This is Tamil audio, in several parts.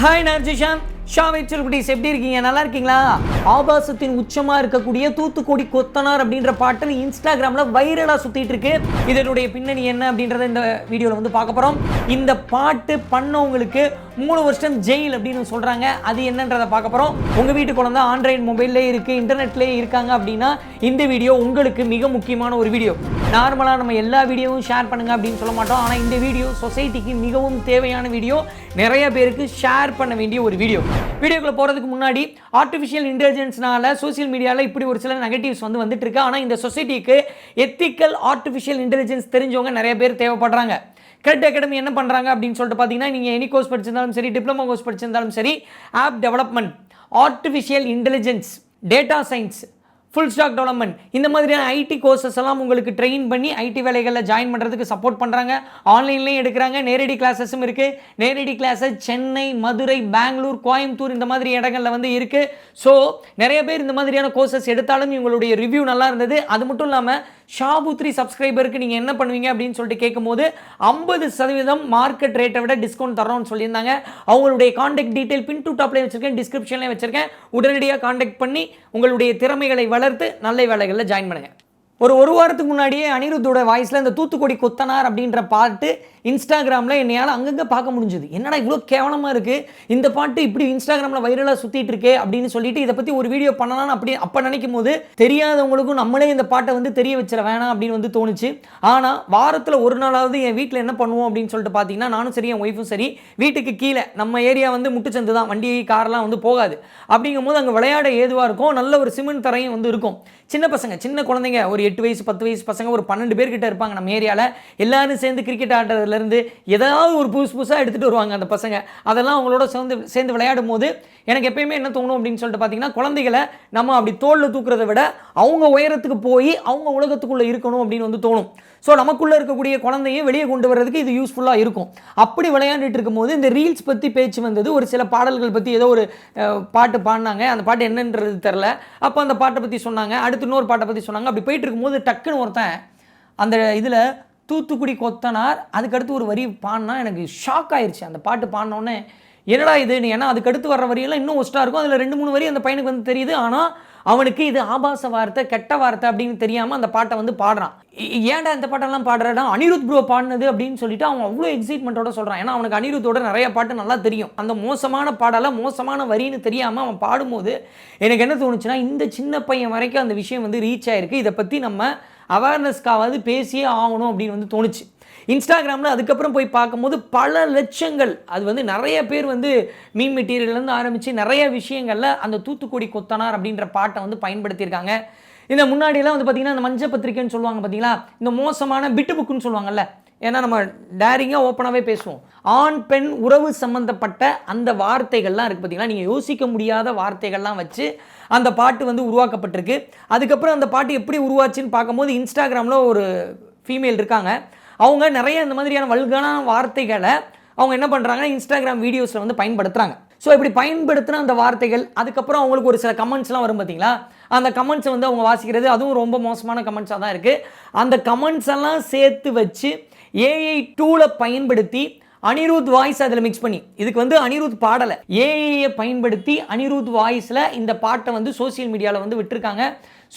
ஹாய் நான் ஷா ஷாவை குட்டீஸ் எப்படி இருக்கீங்க? நல்லா இருக்கீங்களா? ஆபாசத்தின் உச்சமா இருக்கக்கூடிய தூத்துக்குடி கொத்தனார் அப்படின்ற பாட்டு இன்ஸ்டாகிராம்ல வைரலா சுத்திட்டு இருக்கு. இதனுடைய பின்னணி என்ன அப்படின்றத இந்த வீடியோல வந்து பார்க்க போறோம். இந்த பாட்டு பண்ணவங்களுக்கு மூணு வருஷம் ஜெயில் அப்படின்னு சொல்கிறாங்க அது என்னன்றதை பார்க்க போகிறோம் உங்கள் வீட்டு குழந்தை ஆண்ட்ராய்டு மொபைல்லே இருக்குது இன்டர்நெட்லேயே இருக்காங்க அப்படின்னா இந்த வீடியோ உங்களுக்கு மிக முக்கியமான ஒரு வீடியோ. நார்மலாக நம்ம எல்லா வீடியோவும் ஷேர் பண்ணுங்க அப்படின்னு சொல்ல மாட்டோம். ஆனால் இந்த வீடியோ சொசைட்டிக்கு மிகவும் தேவையான வீடியோ. நிறைய பேருக்கு ஷேர் பண்ண வேண்டிய ஒரு வீடியோ. வீடியோக்குள்ள போகிறதுக்கு முன்னாடி ஆர்டிஃபிஷியல் இன்டெலிஜென்ஸ்னால சோஷியல் மீடியாவில் இப்படி ஒரு சில நெகட்டிவ்ஸ் வந்து வந்துட்டு இருக்கு. ஆனால் இந்த சொசைட்டிக்கு எத்திக்கல் ஆர்டிஃபிஷியல் இன்டெலிஜென்ஸ் தெரிஞ்சவங்க நிறைய பேர் தேவைப்படுறாங்க. கிரெட் அகாடமி என்ன பண்ணுறாங்க அப்படின்னு சொல்லிட்டு பார்த்தீங்கன்னா நீங்கள் எனி கோர்ஸ் படிச்சிருந்தாலும் சரி டிப்ளமோ கோர்ஸ் படிச்சிருந்தாலும் சரி app development artificial intelligence data science full stack development இந்த மாதிரியான ஐடி கோர்சஸ் எல்லாம் உங்களுக்கு ட்ரெயின் பண்ணி ஐடி வேலைகளில் ஜாயின் பண்ணுறதுக்கு சப்போர்ட் பண்ணுறாங்க ஆன்லைன்லேயும் எடுக்கிறாங்க. நேரடி கிளாஸஸும் இருக்குது நேரடி கிளாஸஸ் சென்னை மதுரை பெங்களூர் கோயம்புத்தூர் இந்த மாதிரி இடங்களில் வந்து இருக்குது ஸோ நிறைய பேர் இந்த மாதிரியான கோர்சஸ் எடுத்தாலும் இவங்களுடைய ரிவ்யூ நல்லா இருந்தது. அது மட்டும் இல்லாமல் ஷாபுத்ரி சப்ஸ்கிரைபருக்கு நீங்கள் என்ன பண்ணுவீங்க அப்படின்னு சொல்லிட்டு கேட்கும்போது ஐம்பது சதவீதம் மார்க்கெட் ரேட்டை விட டிஸ்கவுண்ட் தரோம்னு சொல்லியிருந்தாங்க. அவங்களுடைய காண்டாக்ட் டீட்டெயில் பின் டூ டாப்லேயே வச்சிருக்கேன் டிஸ்கிரிப்ஷன்லேயே வச்சிருக்கேன். உடனடியாக காண்டாக்ட் பண்ணி உங்களுடைய திறமைகளை வளர்த்து நல்ல வேலைகளில் ஜாயின் பண்ணுங்கள் ஒரு ஒரு வாரத்துக்கு முன்னாடியே அனிருத்தோட வாய்ஸில் இந்த தூத்துக்குடி கொத்தனார் அப்படின்ற பாட்டு இன்ஸ்டாகிராமில் என்னையால் அங்கங்கே பார்க்க முடிஞ்சுது. என்னடா இவ்வளோ கேவலமாக இருக்குது இந்த பாட்டு இப்படி இன்ஸ்டாகிராமில் வைரலாக சுற்றிட்டு இருக்கே அப்படின்னு சொல்லிட்டு இதை பற்றி ஒரு வீடியோ பண்ணலாம்னு அப்படி அப்போ நினைக்கும் போது தெரியாதவங்களுக்கும் நம்மளே இந்த பாட்டை வந்து தெரிய வச்சிட வேணாம் அப்படின்னு வந்து தோணுச்சு. ஆனால் வாரத்தில் ஒரு நாளாவது என் வீட்டில் என்ன பண்ணுவோம் அப்படின்னு சொல்லிட்டு பார்த்தீங்கன்னா நானும் சரி என் ஒய்ஃபும் சரி வீட்டுக்கு கீழே நம்ம ஏரியா வந்து முட்டுச்சந்து தான் வண்டி கார்லாம் வந்து போகாது. அப்படிங்கும்போது அங்கே விளையாட ஏதுவாக இருக்கும்? நல்ல ஒரு சிமெண்ட் தரையும் வந்து இருக்கும். சின்ன பசங்க சின்ன குழந்தைங்க ஒரு எட்டு வயசு பத்து வயசு பசங்க ஒரு பன்னெண்டு பேர்கிட்ட இருப்பாங்க நம்ம ஏரியாவில் எல்லாரும் சேர்ந்து கிரிக்கெட் ஆடுறதுலேருந்து ஏதாவது ஒரு புதுசு புதுசாக எடுத்துகிட்டு வருவாங்க அந்த பசங்க. அதெல்லாம் அவங்களோட சேர்ந்து சேர்ந்து விளையாடும் போது எனக்கு எப்பயுமே என்ன தோணும் அப்படின்னு சொல்லிட்டு பார்த்தீங்கன்னா குழந்தைகளை நம்ம அப்படி தோளில் தூக்குறத விட அவங்க உயரத்துக்கு போய் அவங்க உலகத்துக்குள்ளே இருக்கணும் அப்படின்னு வந்து தோணும். ஸோ நமக்குள்ளே இருக்கக்கூடிய குழந்தையும் வெளியே கொண்டு வர்றதுக்கு இது யூஸ்ஃபுல்லாக இருக்கும். அப்படி விளையாண்டுட்டு இருக்கும்போது இந்த ரீல்ஸ் பற்றி பேச்சு வந்தது ஒரு சில பாடல்கள் பற்றி ஏதோ ஒரு பாட்டு பாடினாங்க. அந்த பாட்டு என்னன்றது தெரில அப்போ அந்த பாட்டை பற்றி சொன்னாங்க. அடுத்து இன்னொரு பாட்டை பற்றி சொன்னாங்க. அப்படி போயிட்டு இருக்கும்போது டக்குன்னு ஒருத்தன் அந்த இதில் தூத்துக்குடி கொத்தனார் அதுக்கடுத்து ஒரு வரி பாடினா எனக்கு ஷாக் ஆயிடுச்சு அந்த பாட்டு பாடினோடனே என்னடா இது? ஏன்னா அதுக்கடுத்து வர்ற வரியெல்லாம் இன்னும் ஒஸ்ட்டாக இருக்கும்? அதில் ரெண்டு மூணு வரி அந்த பையனுக்கு வந்து தெரியுது. ஆனால் அவனுக்கு இது ஆபாச வார்த்தை கெட்ட வார்த்தை அப்படின்னு தெரியாமல் அந்த பாட்டை வந்து பாடுறான். ஏன்டா இந்த பாட்டெல்லாம் பாடுறடா அனிருத் ப்ரோ பாடினது அப்படின்னு சொல்லிட்டு அவன் அவ்வளோ எக்ஸைட்மெண்ட்டோட சொல்கிறான் ஏன்னா அவனுக்கு அனிருத்தோட நிறைய பாட்டு நல்லா தெரியும். அந்த மோசமான பாடலை மோசமான வரின்னு தெரியாமல் அவன் பாடும்போது எனக்கு என்ன தோணுச்சுன்னா இந்த சின்ன பையன் வரைக்கும் அந்த விஷயம் வந்து ரீச் ஆயிருக்கு. இதை பற்றி நம்ம அவேர்னஸ்க்காவது பேசியே ஆகணும் அப்படின்னு வந்து தோணுச்சு. இன்ஸ்டாகிராமில் அதுக்கப்புறம் போய் பார்க்கும்போது பல லட்சங்கள் அது வந்து நிறைய பேர் வந்து மீன் மெட்டீரியல்லேருந்து ஆரம்பித்து நிறைய விஷயங்களில் அந்த தூத்துக்குடி கொத்தனார் அப்படின்ற பாட்டை வந்து பயன்படுத்தியிருக்காங்க. இந்த முன்னாடியெல்லாம் வந்து பார்த்திங்கன்னா இந்த மஞ்சள் பத்திரிக்கைன்னு சொல்லுவாங்க பார்த்தீங்களா இந்த மோசமான பிட்டு புக்குன்னு சொல்லுவாங்கல்ல ஏன்னா நம்ம டேரிங்காக ஓப்பனாகவே பேசுவோம். ஆண் பெண் உறவு சம்மந்தப்பட்ட அந்த வார்த்தைகள்லாம் இருக்குது பார்த்தீங்களா நீங்கள் யோசிக்க முடியாத வார்த்தைகள்லாம் வச்சு அந்த பாட்டு வந்து உருவாக்கப்பட்டிருக்கு. அதுக்கப்புறம் அந்த பாட்டு எப்படி உருவாச்சுன்னு பார்க்கும்போது இன்ஸ்டாகிராமில் ஒரு ஃபீமேல் இருக்காங்க. அவங்க நிறைய இந்த மாதிரியான வல்கான வார்த்தைகளை அவங்க என்ன பண்ணுறாங்கன்னா இன்ஸ்டாகிராம் வீடியோஸில் வந்து பயன்படுத்துகிறாங்க ஸோ இப்படி பயன்படுத்தின அந்த வார்த்தைகள் அதுக்கப்புறம் அவங்களுக்கு ஒரு சில கமெண்ட்ஸ்லாம் வரும் பார்த்தீங்களா அந்த கமெண்ட்ஸை வந்து அவங்க வாசிக்கிறது அதுவும் ரொம்ப மோசமான கமெண்ட்ஸாக தான் இருக்குது அந்த கமெண்ட்ஸ் எல்லாம் சேர்த்து வச்சு ஏஐ டூலை பயன்படுத்தி அனிருத் வாய்ஸ் அதில் மிக்ஸ் பண்ணி. இதுக்கு வந்து அனிருத் பாடலை. ஏஐயை பயன்படுத்தி அனிருத் வாய்ஸில் இந்த பாட்டை வந்து சோஷியல் மீடியாவில் வந்து விட்டுருக்காங்க.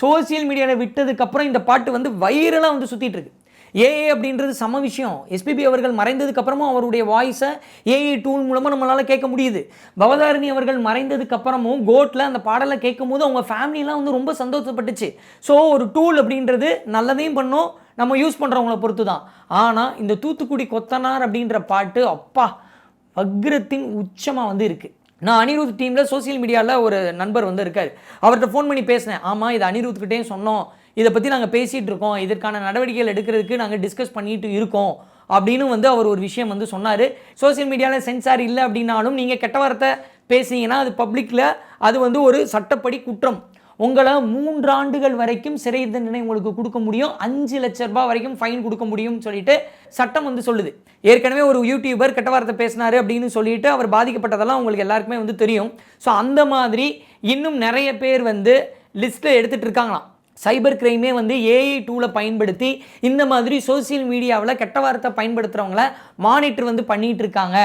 சோஷியல் மீடியாவில் விட்டதுக்கப்புறம் இந்த பாட்டு வந்து வைரலாக வந்து சுற்றிட்டு இருக்கு. ஏஏ அப்படின்றது சம விஷயம். எஸ்பிபி அவர்கள் மறைந்ததுக்கப்புறமும் அவருடைய வாய்ஸை ஏஏ டூல் மூலமாக நம்மளால் கேட்க முடியுது. பவதாரணி அவர்கள் மறைந்ததுக்கப்புறமும் கோட்டில் அந்த பாடலை கேட்கும் போது அவங்க ஃபேமிலிலாம் வந்து ரொம்ப சந்தோஷப்பட்டுச்சு. ஸோ ஒரு டூல் அப்படின்றது நல்லதையும் பண்ணும். நம்ம யூஸ் பண்ணுறவங்கள பொறுத்து தான் ஆனால் இந்த தூத்துக்குடி கொத்தனார் அப்படின்ற பாட்டு அப்பா வக்ரத்தின் உச்சமாக வந்து இருக்குது நான் அனிருத் டீமில் சோஷியல் மீடியாவில் ஒரு நண்பர் வந்து இருக்கார். அவர்கிட்ட ஃபோன் பண்ணி பேசினேன். ஆமாம் இது அனிருத்கிட்டே சொன்னோம். இதை பற்றி நாங்கள் பேசிகிட்டு இருக்கோம். இதற்கான நடவடிக்கைகள் எடுக்கிறதுக்கு நாங்கள் டிஸ்கஸ் பண்ணிட்டு இருக்கோம். அப்படின்னு வந்து அவர் ஒரு விஷயம் வந்து சொன்னார். சோஷியல் மீடியாவில் சென்சார் இல்லை அப்படின்னாலும் நீங்கள் கெட்ட வார்த்தை பேசுனீங்கன்னா அது பப்ளிக்கில் அது வந்து ஒரு சட்டப்படி குற்றம். உங்களை மூன்றாண்டுகள் வரைக்கும் சிறை தண்டனை உங்களுக்கு கொடுக்க முடியும். அஞ்சு லட்ச ரூபாய் வரைக்கும் ஃபைன் கொடுக்க முடியும்னு சொல்லிட்டு சட்டம் வந்து சொல்லுது. ஏற்கனவே ஒரு யூடியூபர் கெட்ட வார்த்தை பேசினாரு அப்படின்னு சொல்லிட்டு அவர் பாதிக்கப்பட்டதெல்லாம் உங்களுக்கு எல்லாருக்குமே வந்து தெரியும். ஸோ அந்த மாதிரி இன்னும் நிறைய பேர் வந்து லிஸ்ட்டில் எடுத்துகிட்டு இருக்காங்களாம். சைபர் கிரைமே வந்து ஏஐ டூலை பயன்படுத்தி இந்த மாதிரி சோஷியல் மீடியாவில் கெட்ட வார்த்தை பயன்படுத்துகிறவங்கள மானிட்டர் வந்து பண்ணிகிட்டு இருக்காங்க.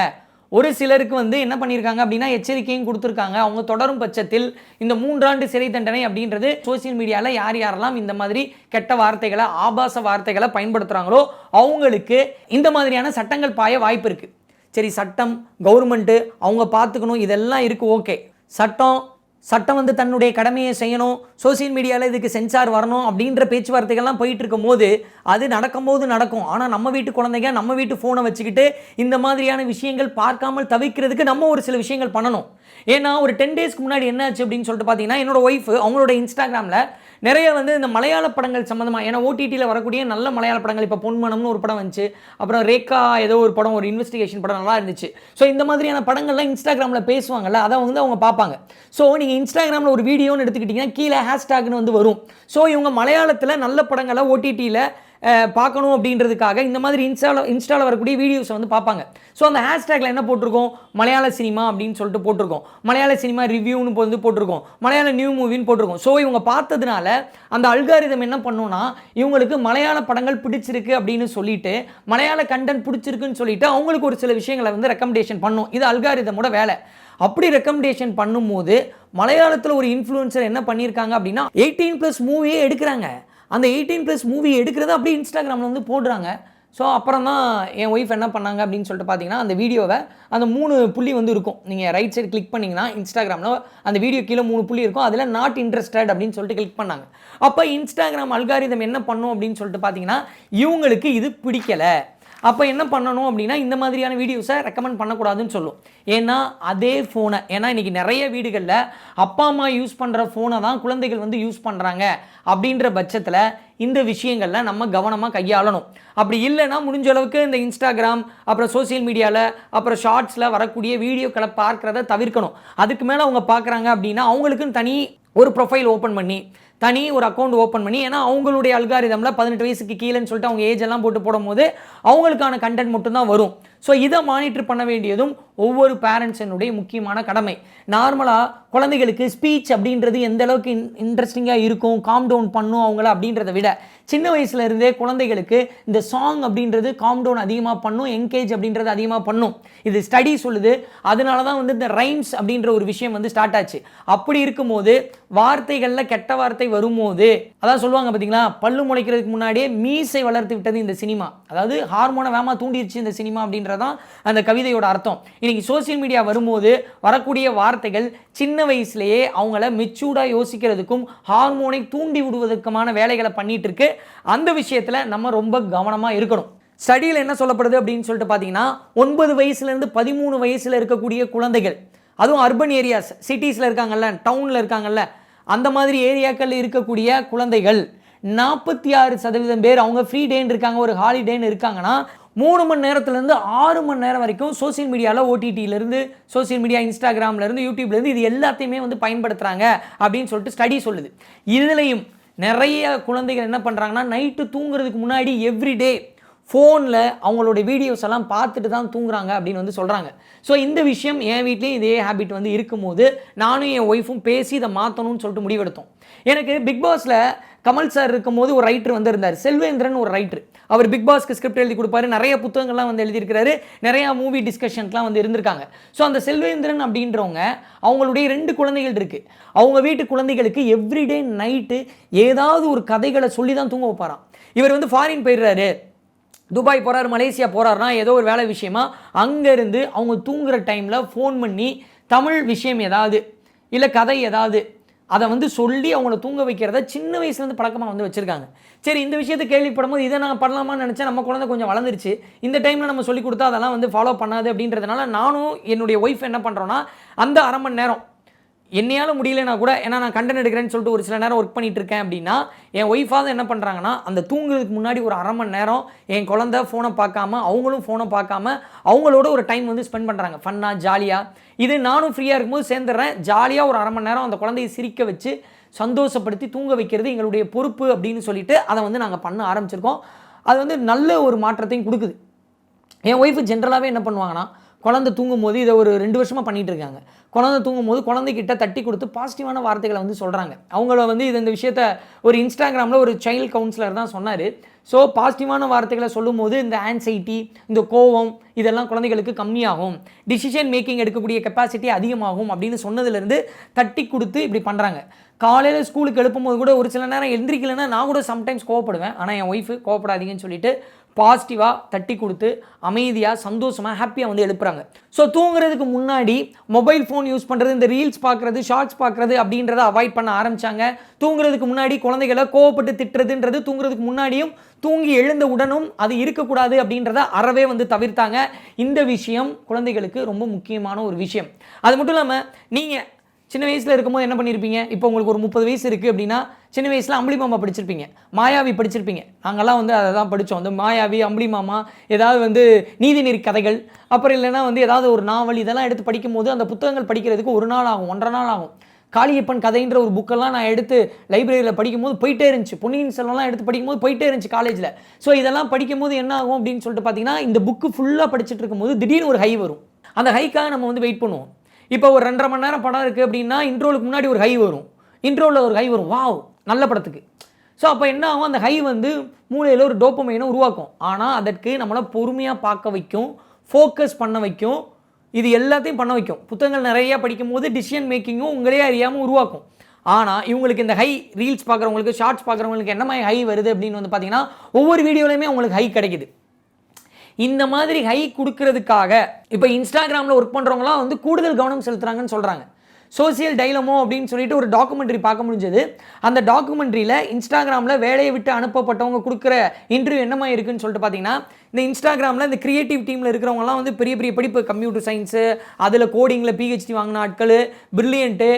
ஒரு சிலருக்கு வந்து என்ன பண்ணியிருக்காங்க அப்படின்னா எச்சரிக்கையும் கொடுத்துருக்காங்க. அவங்க தொடரும் பட்சத்தில் இந்த மூன்றாண்டு சிறை தண்டனை அப்படின்றது சோசியல் மீடியாவில் யார் யாரெல்லாம் இந்த மாதிரி கெட்ட வார்த்தைகளை ஆபாச வார்த்தைகளை பயன்படுத்துகிறாங்களோ அவங்களுக்கு இந்த மாதிரியான சட்டங்கள் பாய வாய்ப்பு இருக்குது சரி சட்டம் கவர்மெண்ட்டு அவங்க பார்த்துக்கணும் இதெல்லாம் இருக்குது ஓகே சட்டம் சட்டம் வந்து தன்னுடைய கடமையை செய்யணும் சோசியல் மீடியாவில் இதுக்கு சென்சார் வரணும் அப்படின்ற பேச்சுவார்த்தைகள்லாம் போயிட்டு இருக்கும் போது அது நடக்கும்போது நடக்கும். ஆனால் நம்ம வீட்டு குழந்தைங்க நம்ம வீட்டு ஃபோனை வச்சுக்கிட்டு இந்த மாதிரியான விஷயங்கள் பார்க்காமல் தவிர்க்கிறதுக்கு நம்ம ஒரு சில விஷயங்கள் பண்ணணும். ஏன்னா ஒரு டென் டேஸ்க்கு முன்னாடி என்ன ஆச்சு அப்படின்னு சொல்லிட்டு பார்த்தீங்கன்னா என்னோட ஒய்ஃப் அவங்களோட இன்ஸ்டாகிராமில் நிறைய வந்து இந்த மலையாள படங்கள் சம்மந்தமாக ஏன்னா ஓடிடியில் வரக்கூடிய நல்ல மலையாள படங்கள் இப்போ பொன்மனம்னு ஒரு படம் வந்துச்சு. அப்புறம் ரேகா ஏதோ ஒரு படம் ஒரு இன்வெஸ்டிகேஷன் படம் நல்லா இருந்துச்சு. ஸோ இந்த மாதிரியான படங்கள்லாம் இன்ஸ்டாகிராமில் பேசுவாங்கல்ல அதை வந்து அவங்க பார்ப்பாங்க. ஸோ நீங்கள் இன்ஸ்டாகிராமில் ஒரு வீடியோன்னு எடுத்துக்கிட்டிங்கன்னா கீழே ஹேஷ்டேக்னு வந்து வரும். ஸோ இவங்க மலையாளத்தில் நல்ல படங்களை ஓடிடியில் பார்க்கணும் அப்படின்றதுக்காக இந்த மாதிரி இன்ஸ்டால இன்ஸ்டாவில் வரக்கூடிய வீடியோஸை வந்து பார்ப்பாங்க. ஸோ அந்த ஹேஷ்டேக்கில் என்ன போட்டிருக்கோம்? மலையாள சினிமா அப்படின்னு சொல்லிட்டு போட்டிருக்கோம். மலையாள சினிமா ரிவ்யூன்னு வந்து போட்டிருக்கோம். மலையாள நியூ மூவின்னு போட்டிருக்கோம். ஸோ இவங்க பார்த்ததுனால அந்த அல்காரிதம் என்ன பண்ணுன்னா இவங்களுக்கு மலையாள படங்கள் பிடிச்சிருக்கு அப்படின்னு சொல்லிட்டு மலையாள கண்டென்ட் பிடிச்சிருக்குன்னு சொல்லிட்டு அவங்களுக்கு ஒரு சில விஷயங்களை வந்து ரெக்கமெண்டேஷன் பண்ணும். இது அல்காரிதமோட வேலை. அப்படி ரெக்கமெண்டேஷன் பண்ணும்போது மலையாளத்தில் ஒரு இன்ஃப்ளூயன்சர் என்ன பண்ணியிருக்காங்க அப்படின்னா எயிட்டீன் ப்ளஸ் மூவியே எடுக்கிறாங்க. அந்த எயிட்டீன் ப்ளஸ் மூவி எடுக்கிறத அப்படியே இன்ஸ்டாகிராமில் வந்து போடுறாங்க. ஸோ அப்புறம் தான் என் ஒய்ஃப் என்ன பண்ணாங்க அப்படின்னு சொல்லிட்டு பார்த்தீங்கன்னா அந்த வீடியோவை அந்த மூணு புள்ளி வந்து இருக்கும். நீங்கள் ரைட் சைடு கிளிக் பண்ணிங்கன்னா இன்ஸ்டாகிராமில் அந்த வீடியோ கீழே மூணு புள்ளி இருக்கும். அதில் நாட் இன்ட்ரெஸ்டட் அப்படின்னு சொல்லிட்டு கிளிக் பண்ணாங்க. அப்போ இன்ஸ்டாகிராம் அல்காரிதம் என்ன பண்ணும் அப்படின்னு சொல்லிட்டு பார்த்தீங்கன்னா இவங்களுக்கு இது பிடிக்கலை. அப்போ என்ன பண்ணணும் அப்படின்னா இந்த மாதிரியான வீடியோஸை ரெக்கமெண்ட் பண்ணக்கூடாதுன்னு சொல்லும். ஏன்னா அதே ஃபோனை ஏன்னா இன்றைக்கி நிறைய வீடுகளில் அப்பா அம்மா யூஸ் பண்ணுற ஃபோனை தான் குழந்தைகள் வந்து யூஸ் பண்ணுறாங்க அப்படின்ற பட்சத்தில் இந்த விஷயங்களில் நம்ம கவனமாக கையாளணும். அப்படி இல்லைன்னா முடிஞ்ச அளவுக்கு இந்த இன்ஸ்டாகிராம் அப்புறம் சோஷியல் மீடியாவில் அப்புறம் ஷார்ட்ஸில் வரக்கூடிய வீடியோக்களை பார்க்குறத தவிர்க்கணும். அதுக்கு மேலே அவங்க பார்க்குறாங்க அப்படின்னா அவங்களுக்குன்னு தனி ஒரு ப்ரொஃபைல் ஓப்பன் பண்ணி தனி ஒரு அக்கௌண்ட் ஓப்பன் பண்ணி ஏன்னா அவங்களுடைய அல்காரிதமில் பதினெட்டு வயசுக்கு கீழேன்னு சொல்லிட்டு அவங்க ஏஜ் எல்லாம் போட்டு போடும்போது அவங்களுக்கான கண்டென்ட் மட்டும்தான் வரும். ஸோ இதை மானிட்டர் பண்ண வேண்டியதும் ஒவ்வொரு பேரண்ட்ஸினுடைய முக்கியமான கடமை. நார்மலாக குழந்தைகளுக்கு ஸ்பீச் அப்படின்றது எந்த அளவுக்கு இன் இன்ட்ரெஸ்டிங்காக இருக்கும் காம் டவுன் பண்ணும் அவங்கள அப்படின்றத விட சின்ன வயசுல இருந்தே குழந்தைகளுக்கு இந்த சாங் அப்படின்றது காம் டவுன் அதிகமாக பண்ணும் என்கேஜ் அப்படின்றது அதிகமாக பண்ணும். இது ஸ்டடி சொல்லுது. அதனால தான் வந்து இந்த ரைம்ஸ் அப்படின்ற ஒரு விஷயம் வந்து ஸ்டார்ட் ஆச்சு. அப்படி இருக்கும்போது வார்த்தைகளில் கெட்ட வார்த்தை வரும்போது அதான் சொல்லுவாங்க பார்த்தீங்களா பல்லு முளைக்கிறதுக்கு முன்னாடியே மீசை வளர்த்து விட்டது இந்த சினிமா. அதாவது ஹார்மோனை வேமா தூண்டிடுச்சு இந்த சினிமா அப்படின்றதான் அந்த கவிதையோட அர்த்தம். இன்னைக்கு சோசியல் மீடியா வரும்போது வரக்கூடிய வார்த்தைகள் சின்ன வயசுலேயே அவங்கள மெச்சூர்டாக யோசிக்கிறதுக்கும் ஹார்மோனை தூண்டி விடுவதற்குமான வேலைகளை பண்ணிட்டு இருக்கு அந்த விஷயத்தில் நம்ம ரொம்ப கவனமாக இருக்கணும். ஸ்டடியில் என்ன சொல்லப்படுது அப்படின்னு சொல்லிட்டு பார்த்தீங்கன்னா ஒன்பது வயசுலேருந்து பதிமூணு வயசில் இருக்கக்கூடிய குழந்தைகள். அதுவும் அர்பன் ஏரியாஸ் சிட்டிஸில் இருக்காங்கல்ல டவுனில் இருக்காங்கல்ல அந்த மாதிரி ஏரியாக்களில் இருக்கக்கூடிய குழந்தைகள் நாற்பத்தி ஆறு சதவீதம் பேர் அவங்க ஃப்ரீ டேன்னு இருக்காங்க ஒரு ஹாலிடேன்னு இருக்காங்கன்னா மூணு மணி நேரத்துலேருந்து ஆறு மணி நேரம் வரைக்கும் சோஷியல் மீடியாவில் ஓடிடியிலேருந்து சோஷியல் மீடியா இன்ஸ்டாகிராம்லேருந்து யூடியூப்லேருந்து இது எல்லாத்தையுமே வந்து பயன்படுத்துகிறாங்க அப்படின்னு சொல்லிட்டு ஸ்டடி சொல்லுது. இதுலேயும் நிறைய குழந்தைகள் என்ன பண்ணுறாங்கன்னா நைட்டு தூங்குறதுக்கு முன்னாடி எவ்ரிடே ஃபோனில் அவங்களோட வீடியோஸ் எல்லாம் பார்த்துட்டு தான் தூங்குறாங்க அப்படின்னு வந்து சொல்கிறாங்க ஸோ இந்த விஷயம் என் வீட்லேயும் இதே ஹேபிட் வந்து இருக்கும்போது நானும் என் ஒய்ஃபும் பேசி இதை மாற்றணும்னு சொல்லிட்டு முடிவெடுத்தோம். எனக்கு பிக் பாஸில் கமல் சார் இருக்கும்போது ஒரு ரைட்டர் வந்து இருந்தார் செல்வேந்திரன் ஒரு ரைட்டர் அவர் பிக் பாஸ்க்கு ஸ்கிரிப்ட் எழுதி கொடுப்பாரு. நிறைய புத்தகங்கள்லாம் வந்து எழுதியிருக்கிறாரு. நிறையா மூவி டிஸ்கஷன்ஸ்லாம் வந்து இருந்திருக்காங்க. ஸோ அந்த செல்வேந்திரன் அப்படின்றவங்க அவங்களுடைய ரெண்டு குழந்தைகள் இருக்குது அவங்க வீட்டு குழந்தைகளுக்கு எவ்ரிடே நைட்டு ஏதாவது ஒரு கதைகளை சொல்லி தான் தூங்க வைப்பாராம். இவர் வந்து ஃபாரின் போயிடுறாரு. துபாய் போகிறார் மலேசியா போகிறாருனா ஏதோ ஒரு வேலை விஷயமா அங்கேருந்து அவங்க தூங்குகிற டைமில் ஃபோன் பண்ணி தமிழ் விஷயம் ஏதாவது இல்லை கதை ஏதாவது அதை வந்து சொல்லி அவங்கள தூங்க வைக்கிறத சின்ன வயசுலேருந்து பழக்கமாக வந்து வச்சுருக்காங்க. சரி இந்த விஷயத்தை கேள்விப்படும் போது இதை நான் பண்ணலாமான்னு நினச்சேன் நம்ம குழந்தை கொஞ்சம் வளர்ந்துருச்சு இந்த டைமில் நம்ம சொல்லி கொடுத்தா அதெல்லாம் வந்து ஃபாலோ பண்ணாது அப்படின்றதுனால நானும் என்னுடைய ஒய்ஃப் என்ன பண்ணுறோன்னா அந்த அரை மணி நேரம் என்னையால் முடியலனா கூட ஏன்னா நான் கண்டென்ட் எடுக்கிறேன்னு சொல்லிட்டு ஒரு சில நேரம் ஒர்க் பண்ணிட்டு இருக்கேன் அப்படின்னா என் ஒய்ஃபாவது என்ன பண்ணுறாங்கன்னா அந்த தூங்குறதுக்கு முன்னாடி ஒரு அரை மணி நேரம் என் குழந்த ஃபோனை பார்க்காம அவங்களும் ஃபோனை பார்க்காம அவங்களோட ஒரு டைம் வந்து ஸ்பெண்ட் பண்ணுறாங்க ஃபன்னாக ஜாலியாக இது நானும் ஃப்ரீயாக இருக்கும்போது சேர்ந்துடுறேன். ஜாலியாக ஒரு அரை மணி நேரம் அந்த குழந்தையை சிரிக்க வச்சு சந்தோஷப்படுத்தி தூங்க வைக்கிறது எங்களுடைய பொறுப்பு அப்படின்னு சொல்லிட்டு அதை வந்து நாங்கள் பண்ண ஆரம்பிச்சிருக்கோம். அது வந்து நல்ல ஒரு மாற்றத்தையும் கொடுக்குது. என் ஒய்ஃபு ஜென்ரலாகவே என்ன பண்ணுவாங்கன்னா குழந்தை தூங்கும் போது இதை ஒரு ரெண்டு வருஷமாக பண்ணிகிட்டு இருக்காங்க. குழந்தை தூங்கும் போது குழந்தைகிட்ட தட்டி கொடுத்து பாசிட்டிவான வார்த்தைகளை வந்து சொல்கிறாங்க அவங்கள வந்து இது இந்த விஷயத்த ஒரு இன்ஸ்டாகிராமில் ஒரு சைல்ட் கவுன்சிலர் தான் சொன்னார். ஸோ பாசிட்டிவான வார்த்தைகளை சொல்லும்போது இந்த ஆன்சைட்டி இந்த கோவம் இதெல்லாம் குழந்தைகளுக்கு கம்மியாகும். டிசிஷன் மேக்கிங் எடுக்கக்கூடிய கெப்பாசிட்டி அதிகமாகும் அப்படின்னு சொன்னதுலேருந்து தட்டி கொடுத்து இப்படி பண்ணுறாங்க காலையில் ஸ்கூலுக்கு எழுப்பும்போது கூட ஒரு சில நேரம் எந்திரிக்கலைன்னா நான் கூட சம்டைம்ஸ் கோவப்படுவேன். ஆனால் என் ஒய்ஃபு கோவப்படாதீங்கன்னு சொல்லிட்டு பாசிட்டிவாக தட்டி கொடுத்து அமைதியாக சந்தோஷமாக ஹாப்பியாக வந்து எழுப்புறாங்க. ஸோ தூங்குறதுக்கு முன்னாடி மொபைல் ஃபோன் யூஸ் பண்ணுறது இந்த ரீல்ஸ் பார்க்குறது ஷார்ட்ஸ் பார்க்குறது அப்படின்றத அவாய்ட் பண்ண ஆரம்பித்தாங்க தூங்குறதுக்கு முன்னாடி குழந்தைகளை கோவப்பட்டு திட்டுறதுன்றது தூங்குறதுக்கு முன்னாடியும் தூங்கி எழுந்த உடனும் அது இருக்கக்கூடாது அப்படின்றத அறவே வந்து தவிர்த்தாங்க. இந்த விஷயம் குழந்தைகளுக்கு ரொம்ப முக்கியமான ஒரு விஷயம். அது மட்டும் இல்லாமல் நீங்கள் சின்ன வயசில் இருக்கும்போது என்ன பண்ணியிருப்பீங்க இப்போ உங்களுக்கு ஒரு முப்பது வயசு இருக்குது அப்படின்னா சின்ன வயசில் அம்பளி மாமா படிச்சிருப்பீங்க. மாயாவி படிச்சிருப்பீங்க. நாங்கள்லாம் வந்து அதை தான் படித்தோம் அந்த மாயாவி அம்பளி மாமா ஏதாவது வந்து நீதிநெறி கதைகள் அப்புறம் இல்லைன்னா வந்து ஏதாவது ஒரு நாவல் இதெல்லாம் எடுத்து படிக்கும்போது அந்த புத்தகங்கள் படிக்கிறதுக்கு ஒரு நாள் ஆகும் ஒன்றரை நாள் ஆகும். காளியப்பன் கதைன்ற ஒரு புக்கெல்லாம் நான் எடுத்து லைப்ரரியில் படிக்கும்போது போயிட்டே இருந்துச்சு. பொன்னியின் செல்வம்லாம் எடுத்து படிக்கும்போது போயிட்டே இருந்துச்சு காலேஜில் ஸோ இதெல்லாம் படிக்கும்போது என்ன ஆகும் அப்படின்னு சொல்லிட்டு பார்த்தீங்கன்னா இந்த புக்கு ஃபுல்லாக படிச்சுட்டு இருக்கும்போது திடீர்னு ஒரு ஹை வரும். அந்த ஹைக்காக நம்ம வந்து வெயிட் பண்ணுவோம். இப்போ ஒரு ரெண்டரை மணி நேரம் படம் இருக்குது அப்படின்னா இன்ட்ரோலுக்கு முன்னாடி ஒரு ஹை வரும். இன்ட்ரோவில் ஒரு ஹை வரும். வாவ் நல்ல படத்துக்கு. ஸோ அப்போ என்ன ஆகும்? அந்த ஹை வந்து மூளையில் ஒரு டோப்பமைனை உருவாக்கும். ஆனால் அதற்கு நம்மளை பொறுமையாக பார்க்க வைக்கும் ஃபோக்கஸ் பண்ண வைக்கும் இது எல்லாத்தையும் பண்ண வைக்கும். புத்தகங்கள் நிறையா படிக்கும்போது டிசிஷன் மேக்கிங்கும் உங்களே அறியாமல் உருவாக்கும். ஆனால் இவங்களுக்கு இந்த ஹை ரீல்ஸ் பார்க்குறவங்களுக்கு ஷார்ட்ஸ் பார்க்குறவங்களுக்கு என்ன மாதிரி ஹை வருது அப்படின்னு வந்து பார்த்தீங்கன்னா ஒவ்வொரு வீடியோலையுமே உங்களுக்கு ஹை கிடைக்குது. இந்த மாதிரி ஹை கொடுக்கறதுக்காக இப்போ இன்ஸ்டாகிராமில் ஒர்க் பண்ணுறவங்களாம் வந்து கூடுதல் கவனம் செலுத்துகிறாங்கன்னு சொல்கிறாங்க சோசியல் டைலமோ அப்படின்னு சொல்லிட்டு ஒரு டாக்குமெண்ட்ரி பார்க்க முடிஞ்சது. அந்த டாக்குமெண்ட்ரியில் இன்ஸ்டாகிராமில் வேலையை விட்டு அனுப்பப்பட்டவங்க கொடுக்குற இன்டர்வியூ என்னமா இருக்குன்னு சொல்லிட்டு பார்த்தீங்கன்னா இந்த இன்ஸ்டாகிராமில் இந்த கிரியேட்டிவ் டீமில் இருக்கிறவங்கலாம் வந்து பெரிய பெரிய படிப்பு கம்ப்யூட்டர் சயின்ஸு அதில் கோடிங்கில் பிஹெச்டி வாங்கின ஆட்கள் பிரில்லியண்ட்டு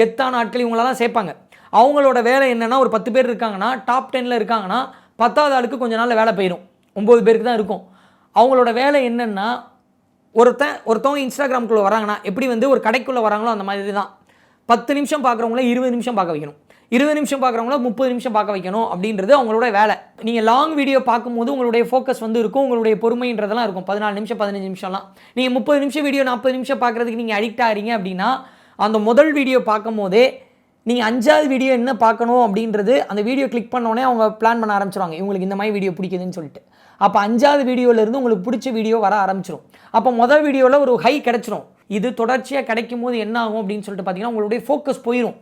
கெத்தான ஆட்கள் இவங்களெல்லாம் சேர்ப்பாங்க. அவங்களோட வேலை என்னென்னா ஒரு பத்து பேர் இருக்காங்கன்னா டாப் டெனில் இருக்காங்கன்னா பத்தாவது ஆளுக்கு கொஞ்ச நாளில் வேலை போயிடும் ஒம்பது பேருக்கு தான் இருக்கும். அவங்களோட வேலை என்னென்னா ஒருத்தன் ஒருத்தவங்க இன்ஸ்டாகிராம்குள்ளே வராங்கன்னா எப்படி வந்து ஒரு கடைக்குள்ளே வராங்களோ அந்த மாதிரி தான். பத்து நிமிஷம் பார்க்குறவங்கள இருபது நிமிஷம் பார்க்க வைக்கணும். இருபது நிமிஷம் பார்க்குறவங்கள முப்பது நிமிஷம் பார்க்க வைக்கணும் அப்படின்றது அவங்களோட வேலை. நீங்கள் லாங் வீடியோ பார்க்கும்போது உங்களுடைய ஃபோக்கஸ் வந்து இருக்கும் உங்களுடைய பொறுமைன்றதெல்லாம் இருக்கும். பதினாலு நிமிஷம் பதினஞ்சு நிமிஷம்லாம். நீங்கள் முப்பது நிமிஷம் வீடியோ நாற்பது நிமிஷம் பார்க்குறதுக்கு நீங்கள் அடிக்ட் ஆகிறீங்க அப்படின்னா அந்த முதல் வீடியோ பார்க்கும் போதே நீங்கள் அஞ்சாவது வீடியோ என்ன பார்க்கணும் அப்படின்றது அந்த வீடியோ கிளிக் பண்ணோடனே அவங்க பிளான் பண்ண ஆரம்பிச்சிருவாங்க. இவங்களுக்கு இந்த மாதிரி வீடியோ பிடிக்குதுன்னு சொல்லிட்டு. அப்போ அஞ்சாவது வீடியோவிலேருந்து உங்களுக்கு பிடிச்ச வீடியோ வர ஆரம்பிச்சிடும் அப்போ முதல் வீடியோவில் ஒரு ஹை கிடச்சிரும். இது தொடர்ச்சியாக கிடைக்கும் போது என்ன ஆகும் அப்படின்னு சொல்லிட்டு பார்த்தீங்கன்னா உங்களுடைய ஃபோக்கஸ் போயிடும்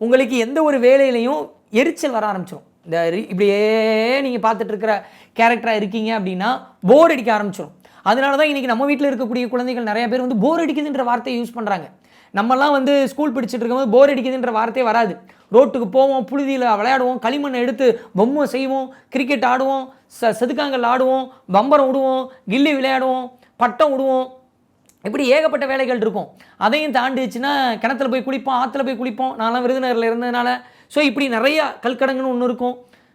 உங்களுக்கு எந்த ஒரு வேலையிலையும் எரிச்சல் வர ஆரம்பிச்சிடும் இந்த ரி- இப்படியே நீங்கள் பார்த்துட்டு இருக்கிற கேரக்டராக இருக்கீங்க அப்படின்னா போர் அடிக்க ஆரம்பிச்சிடும் அதனால தான் இன்றைக்கி நம்ம வீட்டில் இருக்கக்கூடிய குழந்தைகள் நிறைய பேர் வந்து போர் அடிக்குதுன்ற வார்த்தையை யூஸ் பண்ணுறாங்க நம்மலாம் வந்து ஸ்கூல் படிச்சுட்டு இருக்கும்போது போர் அடிக்குதுன்ற வார்த்தையே வராது. ரோட்டுக்கு போவோம் புழுதியில் விளையாடுவோம் களிமண்ணை எடுத்து பொம்மை செய்வோம் கிரிக்கெட் ஆடுவோம் ச செதுக்காங்கல் ஆடுவோம் பம்பரம் விடுவோம் கில்லி விளையாடுவோம் பட்டம் விடுவோம். இப்படி ஏகப்பட்ட வேலைகள் இருக்கும். அதையும் தாண்டிச்சுன்னா கிணத்துல போய் குளிப்போம் ஆற்றுல போய் குளிப்போம். நான்லாம் விருதுநகரில் இருந்ததுனால. ஸோ இப்படி நிறையா கல்கடங்குன்னு ஒன்று இருக்கும்.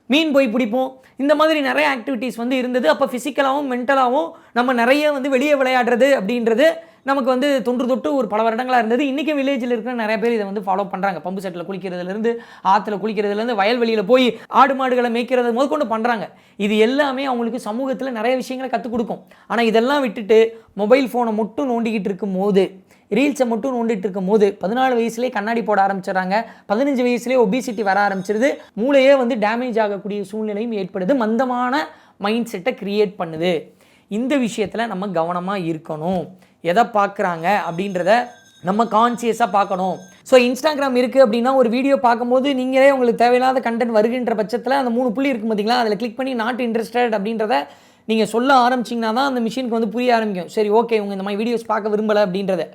மீன் போய் பிடிப்போம். இந்த மாதிரி நிறைய ஆக்டிவிட்டீஸ் வந்து இருந்தது. அப்போ ஃபிசிக்கலாகவும் மென்டலாகவும் நம்ம நிறைய வந்து வெளியே விளையாடுறது அப்படின்றது நமக்கு வந்து தொன்று தொட்டு ஒரு பல வருடங்களாக இருந்தது. இன்றைக்கி வில்லேஜில் இருக்கிற நிறைய பேர் இதை வந்து ஃபாலோ பண்ணுறாங்க பம்பு செட்டில் குளிக்கிறதுலேருந்து ஆற்றுல குளிக்கிறதுலேருந்து வயல்வெளியில் போய் ஆடு மாடுகளை மேய்க்கிறது முதற்கொண்டு பண்ணுறாங்க இது எல்லாமே அவங்களுக்கு சமூகத்தில் நிறைய விஷயங்களை கற்றுக் கொடுக்கும். ஆனால் இதெல்லாம் விட்டுட்டு மொபைல் ஃபோனை மட்டும் நோண்டிக்கிட்டு இருக்கும் போது ரீல்ஸை மட்டும் நோண்டிட்டு இருக்கும் போது பதினாலு வயசுலேயே கண்ணாடி போட ஆரம்பிச்சிடறாங்க. பதினஞ்சு வயசுலேயே ஒபிசிட்டி வர ஆரம்பிச்சிருது. மூளையே வந்து டேமேஜ் ஆகக்கூடிய சூழ்நிலையும் ஏற்படுது. மந்தமான மைண்ட் செட்டை க்ரியேட் பண்ணுது. இந்த விஷயத்தில் நம்ம கவனமாக இருக்கணும். எதை பார்க்குறாங்க அப்படின்றத நம்ம கான்சியஸாக பார்க்கணும். ஸோ இன்ஸ்டாகிராம் இருக்குது அப்படின்னா ஒரு வீடியோ பார்க்கும்போது நீங்களே உங்களுக்கு தேவையில்லாத கண்டென்ட் வருகின்ற பட்சத்தில் அந்த மூணு புள்ளி இருக்கும் பார்த்தீங்களா? அதில் கிளிக் பண்ணி நாட் இன்ட்ரெஸ்டட் அப்படின்றத நீங்கள் சொல்ல ஆரம்பிச்சிங்கன்னா தான் அந்த மிஷினுக்கு வந்து புரிய ஆரம்பிக்கும். சரி ஓகே இவங்க இந்த மாதிரி வீடியோஸ் பார்க்க விரும்பலை அப்படின்றத.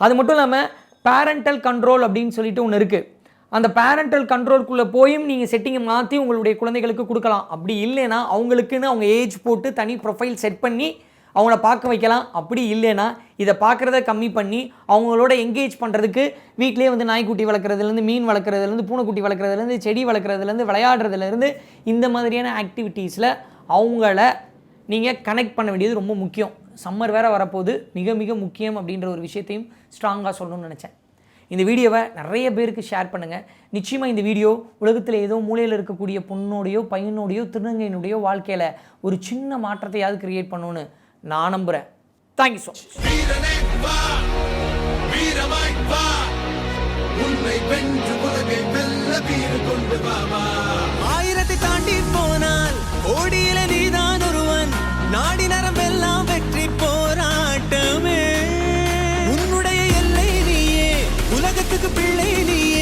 அது மட்டும் இல்லாமல் பேரண்டல் கண்ட்ரோல் அப்படின்னு சொல்லிட்டு ஒன்று இருக்குது அந்த பேரண்டல் கண்ட்ரோல்குள்ளே போயும் நீங்கள் செட்டிங்கை மாற்றி உங்களுடைய குழந்தைகளுக்கு கொடுக்கலாம். அப்படி இல்லைன்னா அவங்களுக்குன்னு அவங்க ஏஜ் போட்டு தனி ப்ரொஃபைல் செட் பண்ணி அவங்கள பார்க்க வைக்கலாம். அப்படி இல்லைன்னா இதை பார்க்குறத கம்மி பண்ணி அவங்களோட எங்கேஜ் பண்ணுறதுக்கு வீட்லேயே வந்து நாய்க்குட்டி வளர்க்குறதுலேருந்து மீன் வளர்க்குறதுலேருந்து பூனைக்குட்டி வளர்க்குறதுலேருந்து செடி வளர்க்குறதுலேருந்து விளையாடுறதுலேருந்து இந்த மாதிரியான ஆக்டிவிட்டீஸில் அவங்கள நீங்கள் கனெக்ட் பண்ண வேண்டியது ரொம்ப முக்கியம். சம்மர் வேறு வரப்போகுது. மிக மிக முக்கியம் அப்படின்ற ஒரு விஷயத்தையும் ஸ்ட்ராங்காக சொல்லணும்னு நினச்சேன். இந்த வீடியோவை நிறைய பேருக்கு ஷேர் பண்ணுங்கள் நிச்சயமாக இந்த வீடியோ உலகத்தில் ஏதோ மூலையில் இருக்கக்கூடிய பொண்ணோடையோ பையனோடையோ திருநங்கையினுடையோ வாழ்க்கையில் ஒரு சின்ன மாற்றத்தையாவது கிரியேட் பண்ணணும்னு நான் நம்புகிறேன் தேங்க்யூ ஸோ மச் ஆயிரத்தை தாண்டி போனால் ஓடி நொடியில நீதான் ஒருவன். நாடி நரம்பெல்லாம் வெற்றி போராட்டமே. உன்னுடைய எல்லை நீயே உலகத்துக்கு பிள்ளை நீயே.